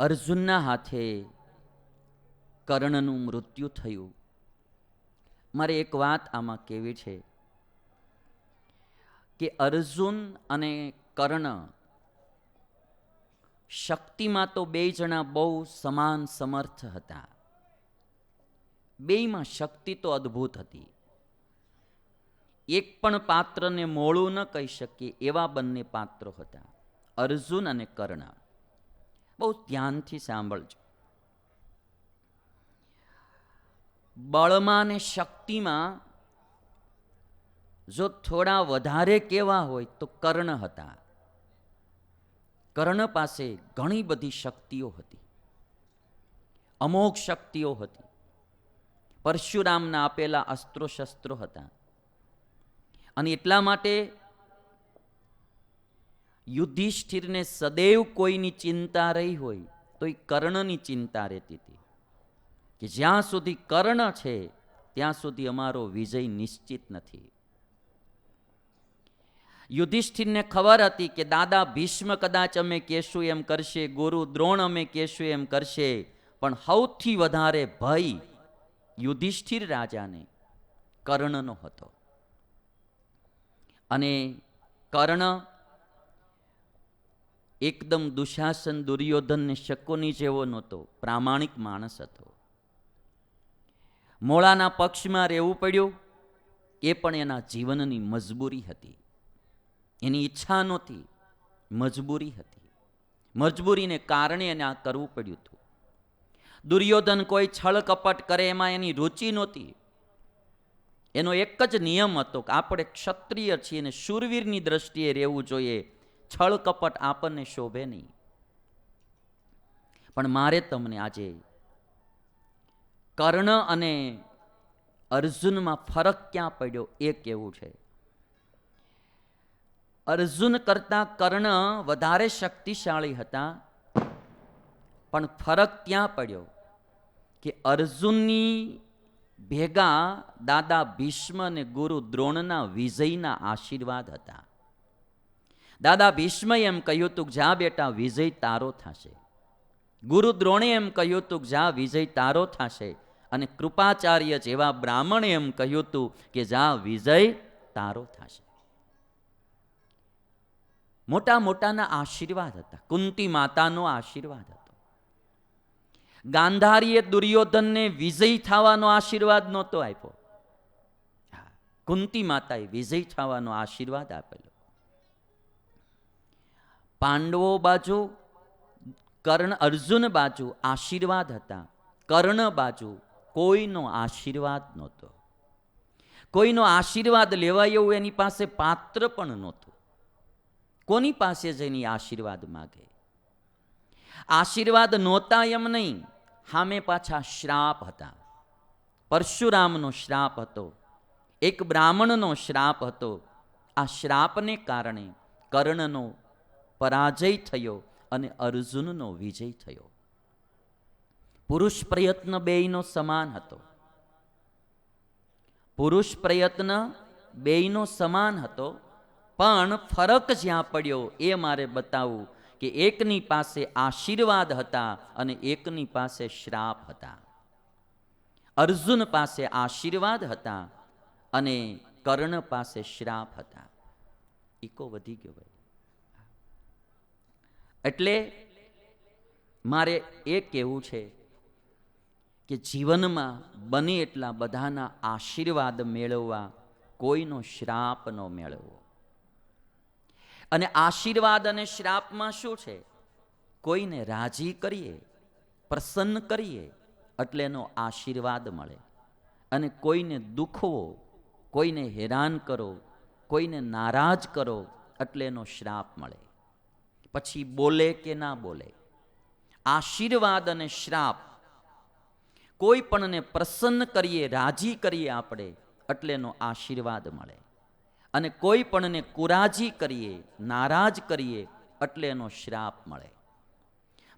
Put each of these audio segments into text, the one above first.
અર્જુનના હાથે કર્ણનું મૃત્યુ થયું. મારે એક વાત આમાં કેવી છે કે અર્જુન અને કર્ણ શક્તિમાં તો બે જણા બહુ સમાન સમર્થ હતા. બેયમાં શક્તિ તો અદ્ભુત હતી. એક પણ પાત્રને મોળું ન કહી શકીએ એવા બંને પાત્રો હતા, અર્જુન અને કર્ણ. બહુ ધ્યાનથી સાંભળજો. બળમાં ને શક્તિમાં જો થોડા વધારે કેવા હોય તો કર્ણ હતા. કર્ણ પાસે ઘણી બધી શક્તિઓ હતી. અમોઘ શક્તિઓ હતી. પરશુરામના આપેલા અસ્ત્રો શસ્ત્રો હતા. અને એટલા માટે યુધિષ્ઠિરને સદૈવ કોઈની ચિંતા રહી હોય, તો એ કર્ણની ચિંતા રહેતી હતી. કે જ્યાં સુધી કર્ણ છે, ત્યાં સુધી અમારો વિજય નિશ્ચિત નથી. યુધિષ્ઠિરને ખબર હતી કે દાદા ભીષ્મ કદાચ અમે કહેશું એમ કરશે, ગુરુ દ્રોણ અમે કહેશું એમ કરશે, પણ સૌથી વધારે ભય યુધિષ્ઠિર રાજાને કર્ણનો હતો. અને કર્ણ એકદમ દુશાસન દુર્યોધનને શકોની જેવો નહોતો, પ્રામાણિક માણસ હતો. મોળાના પક્ષમાં રહેવું પડ્યું, એ પણ એના જીવનની મજબૂરી હતી. એની ઈચ્છા નહોતી, મજબૂરી હતી. મજબૂરીને કારણે એને આ કરવું પડ્યું હતું. દુર્યોધન કોઈ છળ કપટ કરે એમાં એની રુચિ નહોતી. એનો એક જ નિયમ હતો કે આપણે ક્ષત્રિય છીએ અને શૂરવીરની દ્રષ્ટિએ રહેવું જોઈએ. છળ કપટ આપણને શોભે નહીં. પણ મારે તમને આજે કર્ણ અને અર્જુનમાં ફરક ક્યાં પડ્યો એ કેવું છે. અર્જુન કરતાં કર્ણ વધારે શક્તિશાળી હતા, પણ ફરક ક્યાં પડ્યો? કે અર્જુનની ભેગા દાદા ભીષ્મ અને ગુરુ દ્રોણના વિજયના આશીર્વાદ હતા. દાદા ભીષ્મએ એમ કહ્યું હતું જા બેટા, વિજય તારો થશે. ગુરુ દ્રોણે એમ કહ્યું હતું જા, વિજય તારો થશે. અને કૃપાચાર્ય જેવા બ્રાહ્મણે એમ કહ્યું હતું કે જા, વિજય તારો થશે. મોટા મોટાના આશીર્વાદ હતા. કુંતી માતાનો આશીર્વાદ હતો. ગાંધારીએ દુર્યોધનને વિજય થવાનો આશીર્વાદ નહોતો આપ્યો. કુંતી માતાએ વિજય થવાનો આશીર્વાદ આપેલો. પાંડવો બાજુ, કર્ણ અર્જુન બાજુ આશીર્વાદ હતા. કર્ણ બાજુ કોઈનો આશીર્વાદ નહોતો. કોઈનો આશીર્વાદ લેવાય એવું એની પાસે પાત્ર પણ નહોતું. કોની પાસે જઈને આશીર્વાદ માગે? આશીર્વાદ નહોતા એમ નહીં. સામે પાછા શ્રાપ હતા. પરશુરામનો શ્રાપ હતો. એક બ્રાહ્મણનો શ્રાપ હતો. આ શ્રાપને કારણે કર્ણનો પરાજય થયો અને અર્જુનનો વિજય થયો. પુરુષ પ્રયત્ન બેયનો સમાન હતો. પુરુષ પ્રયત્ન બેયનો સમાન હતો. પણ ફરક જ્યાં પડ્યો એ મારે બતાવવું કે એકની પાસે આશીર્વાદ હતા અને એકની પાસે શ્રાપ હતા. અર્જુન પાસે આશીર્વાદ હતા અને કર્ણ પાસે શ્રાપ હતા. ઈકો વધી ગયો ભાઈ. એટલે મારે એ કહેવું છે કે જીવનમાં બને એટલા બધાના આશીર્વાદ મેળવવા કોઈનો શ્રાપ ન મેળવવો. અને આશીર્વાદ અને શ્રાપમાં શું છે? કોઈને રાજી કરીએ, પ્રસન્ન કરીએ, એટલે એનો આશીર્વાદ મળે. અને કોઈને દુખવો, કોઈને હેરાન કરો, કોઈને નારાજ કરો, એટલે એનો શ્રાપ મળે. પછી બોલે કે ના બોલે. આશીર્વાદ અને શ્રાપ. કોઈ પણને પ્રસન્ન કરીએ, રાજી કરીએ આપણે, એટલે એનો આશીર્વાદ મળે. અને કોઈ પણને કુરાજી કરીએ, નારાજ કરીએ, એટલે એનો શ્રાપ મળે.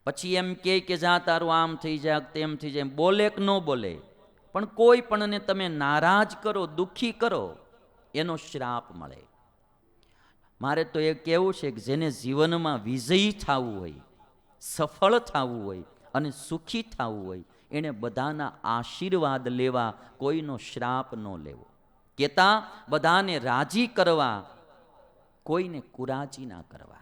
પછી એમ કહે કે જા તારું આમ થઈ જાય તેમ થઈ જાય બોલે કે ન બોલે. પણ કોઈ પણને તમે નારાજ કરો, દુઃખી કરો, એનો શ્રાપ મળે. મારે તો એ કહેવું છે કે જેને જીવનમાં વિજયી થવું હોય, સફળ થવું હોય અને સુખી થવું હોય એણે બધાના આશીર્વાદ લેવા કોઈનો શ્રાપ ન લેવો. કેતા બધાને રાજી કરવા, કોઈને કુરાચી ના કરવા.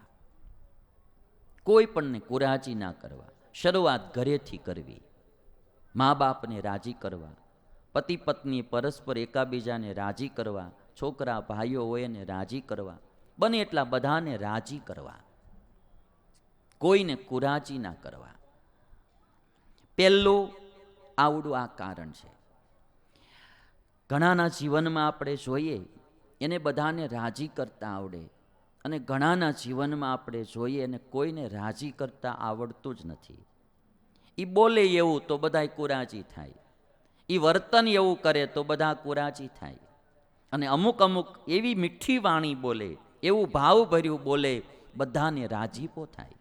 કોઈ પણને કુરાચી ના કરવા. શરૂઆત ઘરેથી કરવી. મા બાપને રાજી કરવા. પતિ પત્ની પરસ્પર એકાબીજાને રાજી કરવા. છોકરા ભાઈઓ હોય એને રાજી કરવા. બને એટલા બધાને રાજી કરવા. કોઈને કુરાચી ના કરવા. પહેલું આવડું આ કારણ છે. ઘણાના જીવનમાં આપણે જોઈએ, એને બધાને રાજી કરતા આવડે. અને ઘણાના જીવનમાં આપણે જોઈએ અને કોઈને રાજી કરતા આવડતું જ નથી. એ બોલે એવું તો બધા કુરાજી થાય. એ વર્તન એવું કરે તો બધા કુરાજી થાય. અને અમુક અમુક એવી મીઠી વાણી બોલે, એવું ભાવભર્યું બોલે, બધાને રાજીપો થાય.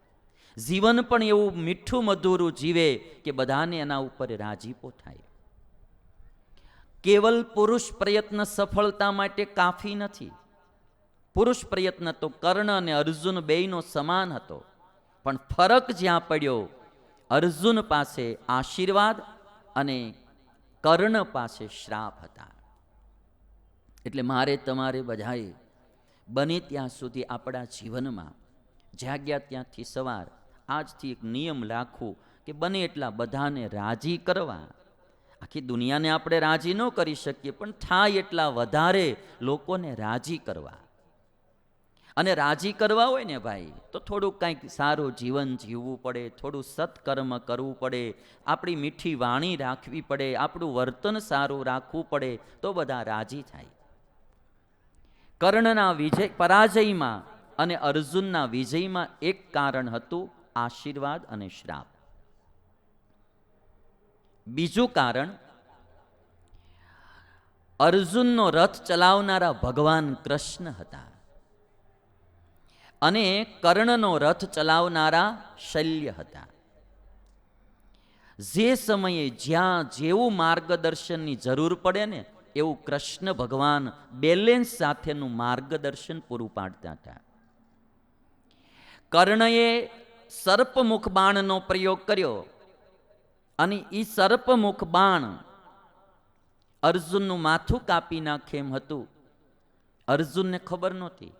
જીવન પણ એવું મીઠું મધુરું જીવે કે બધાને એના ઉપર રાજીપો થાય. કેવલ પુરુષ પ્રયત્ન સફળતા માટે કાફી નથી. પુરુષ પ્રયત્ન તો કર્ણ અને અર્જુન બેયનો સમાન હતો. પણ ફરક જ્યાં પડ્યો, અર્જુન પાસે આશીર્વાદ અને કર્ણ પાસે શ્રાપ હતા. એટલે મારે તમારે બધાએ બને ત્યાં સુધી આપણા જીવનમાં જાગ્યા ત્યાંથી સવાર આજથી એક નિયમ રાખવું કે બને એટલા બધાને રાજી કરવા આખી દુનિયાને આપણે રાજી ન કરી શકીએ, પણ થાય એટલા વધારે લોકોને રાજી કરવા. અને રાજી કરવા હોય ને ભાઈ, તો થોડુંક કંઈક સારું જીવન જીવવું પડે, થોડું સત્કર્મ કરવું પડે, આપણી મીઠી વાણી રાખવી પડે, આપણું વર્તન સારું રાખવું પડે, તો બધા રાજી થાય. કર્ણના વિજય, પરાજયમાં અને અર્જુનના વિજયમાં એક કારણ હતું આશીર્વાદ અને શ્રાપ. બીજું કારણ, અર્જુનનો રથ ચલાવનારા ભગવાન કૃષ્ણ હતા. અને કર્ણનો રથ ચલાવનારા શલ્ય હતા. જે સમયે જ્યાં જેવું માર્ગદર્શનની જરૂર પડે ને, એવું કૃષ્ણ ભગવાન બેલેન્સ સાથેનું માર્ગદર્શન પૂરું પાડતા હતા. કર્ણએ સર્પમુખ બાણનો પ્રયોગ કર્યો. અને એ સર્પમુખ બાણ અર્જુનનું માથું કાપી નાખે એમ હતું. અર્જુનને ખબર નહોતી,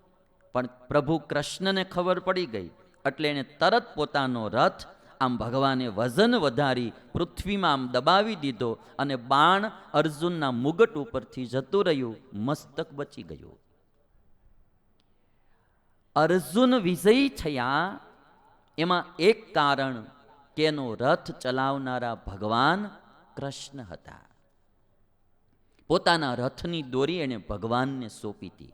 પણ પ્રભુ કૃષ્ણને ખબર પડી ગઈ. એટલે એણે તરત પોતાનો રથ આમ ભગવાને વજન વધારી પૃથ્વીમાં આમ દબાવી દીધો અને બાણ અર્જુનના મુગટ ઉપરથી જતું રહ્યું, મસ્તક બચી ગયું. અર્જુન વિજયી થયા, એમાં એક કારણ કે રથ ચલાવનારા ભગવાન કૃષ્ણ હતા. પોતાના રથની દોરી એણે ભગવાનને સોંપી હતી.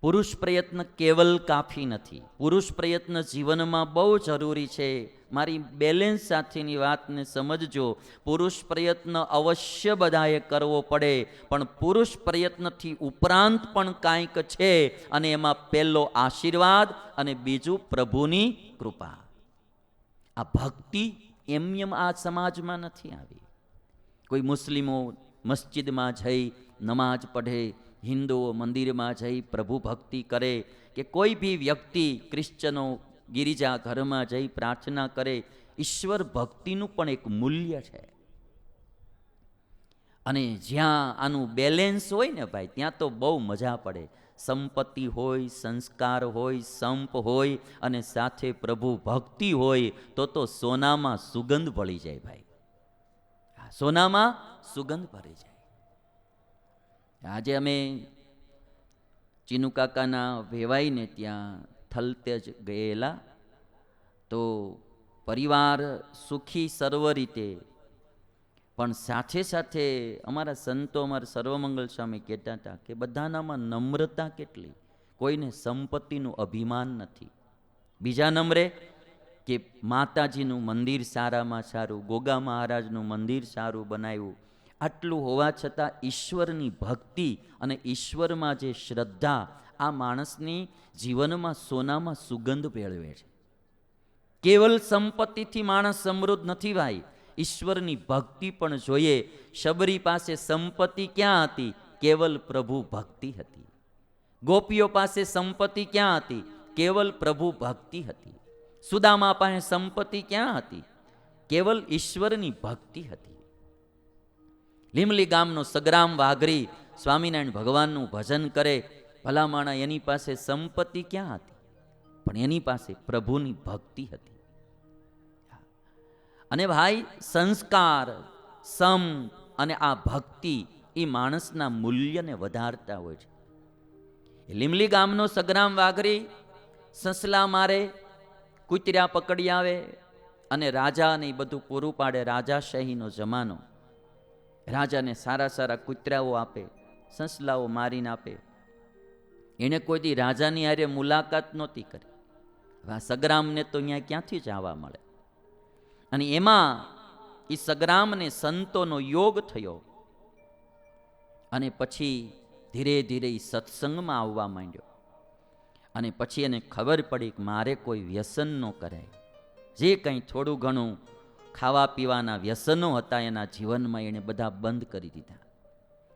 પુરુષ પ્રયત્ન કેવલ કાફી નથી. પુરુષ પ્રયત્ન જીવનમાં બહુ જરૂરી છે. મારી બેલેન્સ સાથેની વાતને સમજજો. પુરુષ પ્રયત્ન અવશ્ય બધાએ કરવો પડે, પણ પુરુષ પ્રયત્નથી ઉપરાંત પણ કાંઈક છે અને એમાં પહેલો આશીર્વાદ અને બીજું પ્રભુની કૃપા. આ ભક્તિ એમ એમ આ સમાજમાં નથી આવી. કોઈ મુસ્લિમો મસ્જિદમાં જઈ નમાજ પઢે, હિન્દુઓ મંદિરમાં જઈ પ્રભુ ભક્તિ કરે કે કોઈ બી વ્યક્તિ ક્રિશ્ચનો ગિરિજા ઘરમાં જઈ પ્રાર્થના કરે, ઈશ્વર ભક્તિનું પણ એક મૂલ્ય છે. અને જ્યાં આનું બેલેન્સ હોય ને ભાઈ, ત્યાં તો બહુ મજા પડે. સંપત્તિ હોય, સંસ્કાર હોય, સંપ હોય અને સાથે પ્રભુ ભક્તિ હોય, તો તો સોનામાં સુગંધ ભળી જાય ભાઈ. સોનામાં સુગંધ ભળી જાય. આજે અમે ચીનુ કાકાના વેવાઈને ત્યાં થલતેજ ગયેલા. તો પરિવાર સુખી સર્વ રીતે પણ સાથે સાથે અમારા સંતો અમારા સર્વમંગલ સ્વામી કહેતા હતા કે બધાનામાં નમ્રતા કેટલી? કોઈને સંપત્તિનું અભિમાન નથી. બીજા નંબરે કે માતાજીનું મંદિર સારામાં સારું, ગોગા મહારાજનું મંદિર સારું બનાવ્યું. આટલું હોવા છતાં ઈશ્વરની ભક્તિ અને ઈશ્વરમાં જે શ્રદ્ધા આ માણસની જીવનમાં સોનામાં સુગંધ ભેળવે છે. કેવલ સંપત્તિથી માણસ સમૃદ્ધ નથી ભાઈ. ઈશ્વરની ભક્તિ પણ જોઈએ. શબરી પાસે સંપત્તિ ક્યાં હતી? કેવલ પ્રભુ ભક્તિ હતી. ગોપીઓ પાસે સંપત્તિ ક્યાં હતી? કેવલ પ્રભુ ભક્તિ હતી. સુદામા પાસે સંપત્તિ ક્યાં હતી? કેવલ ઈશ્વરની ભક્તિ હતી. લીમલી ગામનો સગ્રામ વાઘરી સ્વામિનારાયણ ભગવાનનું ભજન કરે. ભલામાણા એની પાસે સંપત્તિ ક્યાં હતી? પણ એની પાસે પ્રભુની ભક્તિ હતી. અને ભાઈ, સંસ્કાર, સમ અને આ ભક્તિ એ માણસના મૂલ્યને વધારતા હોય છે. લીમલી ગામનો સગ્રામ વાઘરી, સસલા મારે કૂતર્યા પકડી આવે અને રાજાને એ બધું પૂરું પાડે રાજાશાહીનો જમાનો. રાજાને સારા સારા કૂતરાઓ આપે, સસલાઓ મારીને આપે. એણે કોઈ દી રાજાની આરે મુલાકાત નહોતી કરી. આ સગ્રામને તો અહીંયા ક્યાંથી જ આવવા મળે? અને એમાં એ સગ્રામને સંતોનો યોગ થયો. અને પછી ધીરે ધીરે એ સત્સંગમાં આવવા માંડ્યો. અને પછી એને ખબર પડી કે મારે કોઈ વ્યસન ન કરાય જે કંઈ થોડું ઘણું ખાવા પીવાના વ્યસનો હતા એના જીવનમાં એણે બધા બંધ કરી દીધા.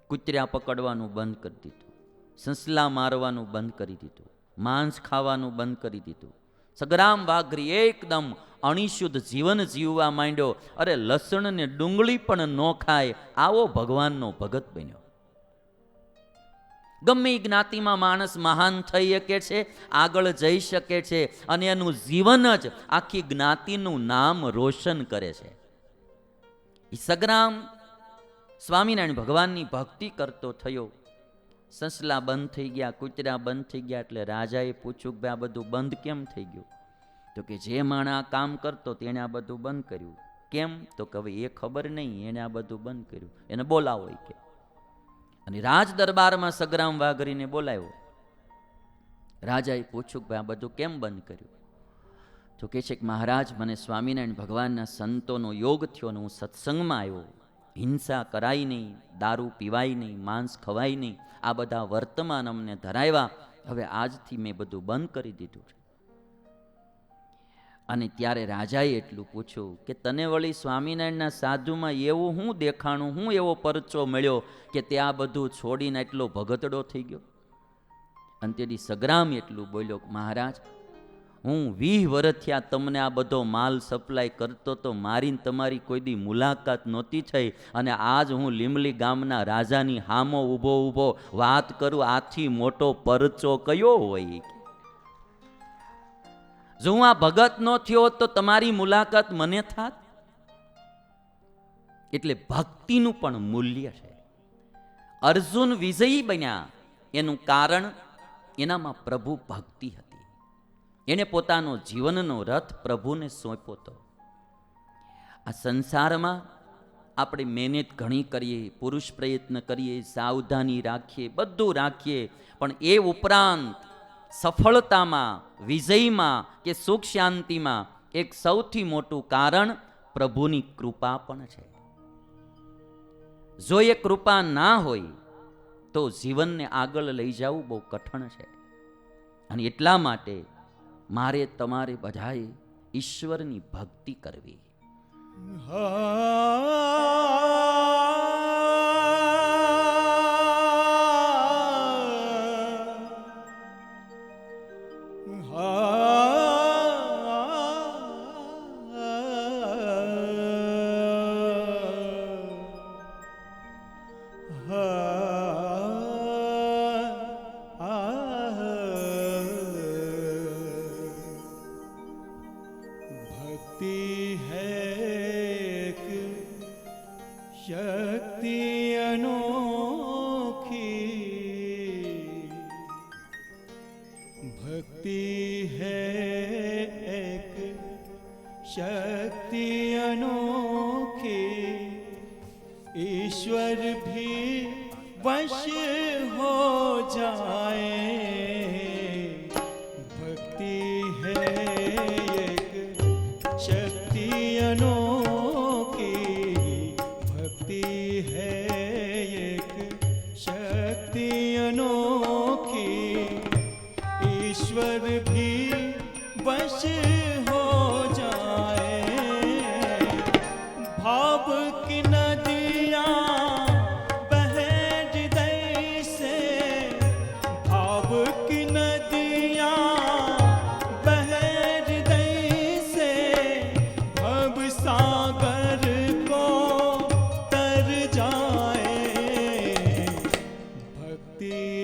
કૂતર્યા પકડવાનું બંધ કરી દીધું. સસલા મારવાનું બંધ કરી દીધું. માંસ ખાવાનું બંધ કરી દીધું. સગરામ વાઘરી એકદમ અણિશુદ્ધ જીવન જીવવા માંડ્યો. અરે લસણને ડુંગળી પણ ન ખાય. આવો ભગવાનનો ભગત બન્યો. ગમે જ્ઞાતિમાં માણસ મહાન થઈ શકે છે, આગળ જઈ શકે છે, અને એનું જીવન જ આખી જ્ઞાતિનું નામ રોશન કરે છે. સગ્રામ સ્વામિનારાયણ ભગવાનની ભક્તિ કરતો થયો. સસલા બંધ થઈ ગયા, કૂતરા બંધ થઈ ગયા, એટલે રાજાએ પૂછ્યું કે આ બધું બંધ કેમ થઈ ગયું? તો કે જે માણા કામ કરતો તેણે આ બધું બંધ કર્યું. કેમ? તો કે હવે એ ખબર નહીં, એને આ બધું બંધ કર્યું. એને બોલાવો ઈ કે. અને રાજ દરબારમાં સગ્રામ વાઘરીને બોલાવ્યો. રાજાએ પૂછ્યું કે ભાઈ આ બધું કેમ બંધ કર્યું? તો કહે છે કે મહારાજ, મને સ્વામિનારાયણ ભગવાનના સંતોનો યોગ થયો અને હું સત્સંગમાં આવ્યો. હિંસા કરાય નહીં, દારૂ પીવાય નહીં, માંસ ખવાય નહીં. આ બધા વર્તમાન અમને ધરાવ્યા. હવે આજથી મેં બધું બંધ કરી દીધું છે. અને ત્યારે રાજાએ એટલું પૂછ્યું કે તને વળી સ્વામિનારાયણના સાધુમાં એવું હું દેખાણું, હું એવો પરચો મળ્યો કે તે આ બધું છોડીને એટલો ભગતડો થઈ ગયો? અને તેની સગ્રામ એટલું બોલ્યો મહારાજ, હું વીહ વર્ષથી તમને આ બધો માલ સપ્લાય કરતો તો મારીને તમારી કોઈ દી મુલાકાત નહોતી થઈ અને આજ હું લીમલી ગામના રાજાની હામો ઊભો ઊભો વાત કરું, આથી મોટો પરચો કયો હોય? જો હું આ ભગત નો થયો તો તમારી મુલાકાત મને થાત? એટલે ભક્તિનું પણ મૂલ્ય છે. અર્જુન વિજયી બન્યા. એનું કારણ એનામાં પ્રભુ ભક્તિ હતી. એણે પોતાનો જીવનનો રથ પ્રભુને સોંપ્યો હતો. આ સંસારમાં આપણે મહેનત ઘણી કરીએ, પુરુષ પ્રયત્ન કરીએ, સાવધાની રાખીએ, બધું રાખીએ, પણ એ ઉપરાંત સફળતામાં, વિજયમાં કે સુખ શાંતિમાં એક સૌથી મોટું કારણ પ્રભુની કૃપા પણ છે. જો એ કૃપા ના હોય, તો જીવનને આગળ લઈ જવું બહુ કઠણ છે. અને એટલા માટે મારે તમારે બધાએ ઈશ્વરની ભક્તિ કરવી. હા. te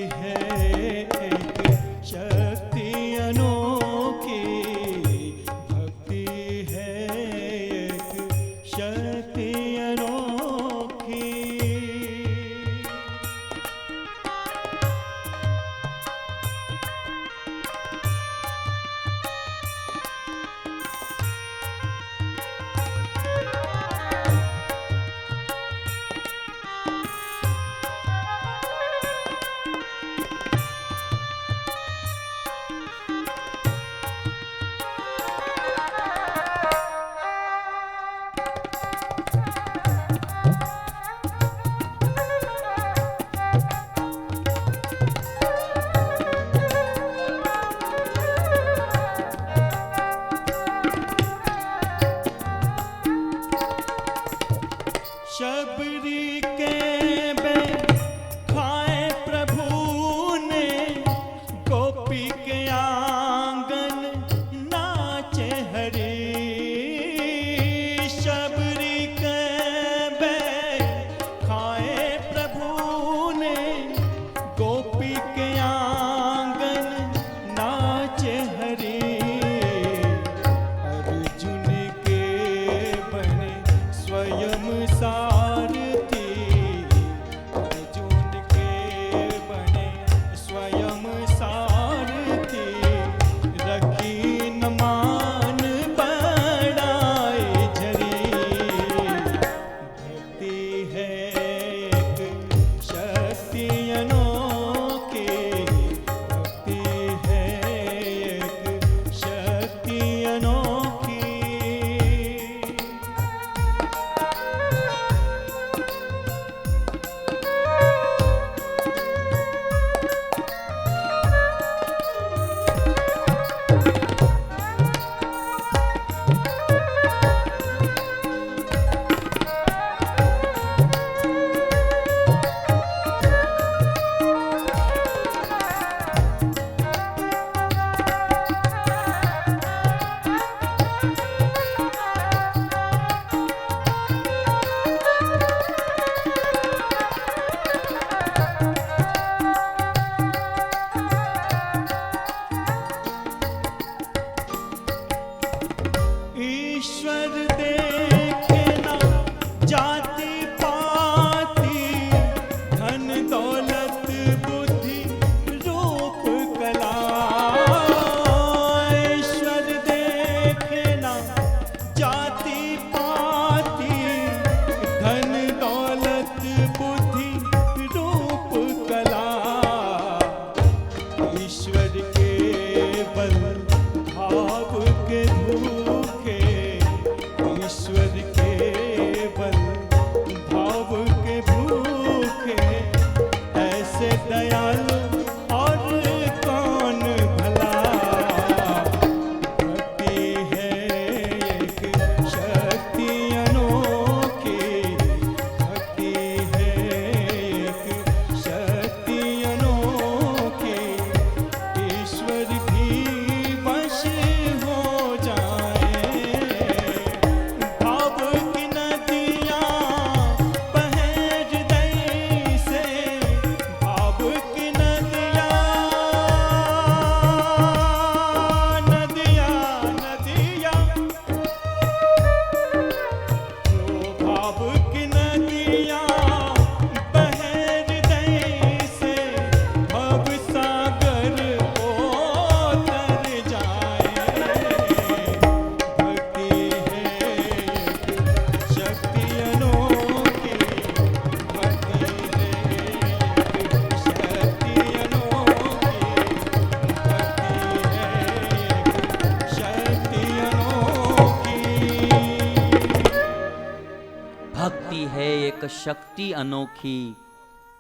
शक्ति अनोखी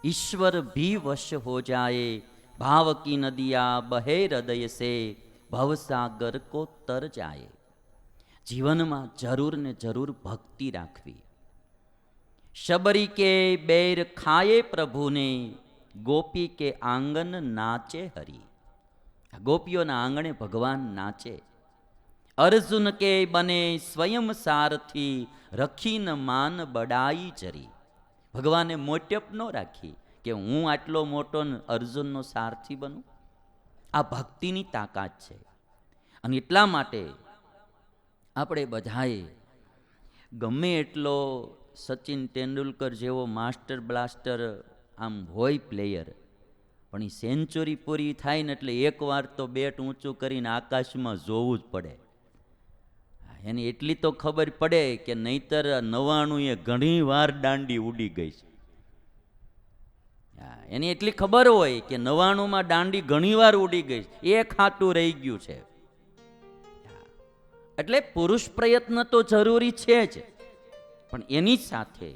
ईश्वर भी वश हो जाए भाव की नदियाँ बहे हृदय से ભવસાગર કો તર જાય જીવનમાં જરૂર ને જરૂર ભક્તિ રાખવી શબરી કે બેર ખાયે પ્રભુને ગોપી કે આંગન નાચે હરી આ ગોપીઓના આંગણે ભગવાન નાચે અર્જુન કે બને સ્વયં સારથી રખીન માન બડાઈ ચરી ભગવાને મોટપ ન રાખી કે હું આટલો મોટો અર્જુનનો સારથી બનું? આ ભક્તિની તાકાત છે. અને એટલા માટે આપણે બધાએ ગમે એટલો સચિન તેંડુલકર જેવો માસ્ટર બ્લાસ્ટર આમ હોય પ્લેયર, પણ એ સેન્ચુરી પૂરી થાય ને એટલે એકવાર તો બેટ ઊંચું કરીને આકાશમાં જોવું જ પડે. એની એટલી તો ખબર પડે કે નહીતર નવાણું એ ઘણી વાર દાંડી ઉડી ગઈ છે. એની એટલી ખબર હોય કે નવાણુંમાં દાંડી ઘણીવાર ઉડી ગઈ. એ ખાતું રહી ગયું છે. એટલે પુરુષ પ્રયત્ન તો જરૂરી છે જ. પણ એની સાથે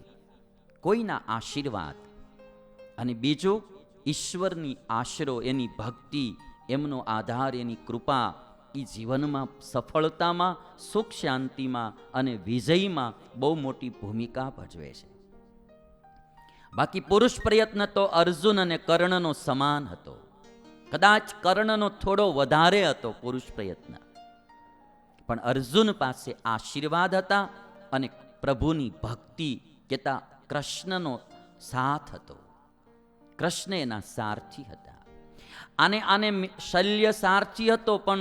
કોઈના આશીર્વાદ અને બીજું ઈશ્વરની આશરો, એની ભક્તિ, એમનો આધાર, એની કૃપા એ જીવનમાં સફળતામાં, સુખ શાંતિમાં અને વિજયમાં બહુ મોટી ભૂમિકા ભજવે છે. બાકી પુરુષ પ્રયત્ન તો અર્જુન અને કર્ણનો સમાન હતો. કદાચ કર્ણનો થોડો વધારે હતો પુરુષ પ્રયત્ન. પણ અર્જુન પાસે આશીર્વાદ હતા અને પ્રભુની ભક્તિ કેતા કૃષ્ણનો સાથ હતો. કૃષ્ણ એના સારથી હતા. આને આને શલ્ય સારથી હતો પણ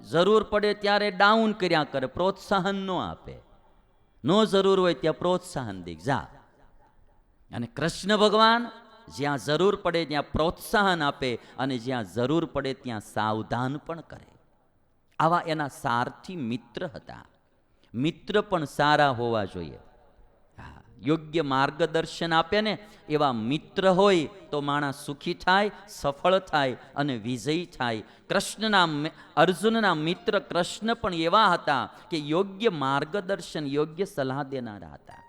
જરૂર પડે ત્યારે ડાઉન કર્યા કરે, પ્રોત્સાહન ન આપે. નો જરૂર હોય ત્યાં પ્રોત્સાહન દે, જા. અને કૃષ્ણ ભગવાન જ્યાં જરૂર પડે ત્યાં પ્રોત્સાહન આપે અને જ્યાં જરૂર પડે ત્યાં સાવધાન પણ કરે. આવા એના સારથી મિત્ર હતા. મિત્ર પણ સારા હોવા જોઈએ. યોગ્ય માર્ગદર્શન આપે ને, એવા મિત્ર હોય તો માણસ સુખી થાય, સફળ થાય અને વિજયી થાય. કૃષ્ણના અર્જુનના મિત્ર કૃષ્ણ પણ એવા હતા કે યોગ્ય માર્ગદર્શન, યોગ્ય સલાહ દેનારા હતા.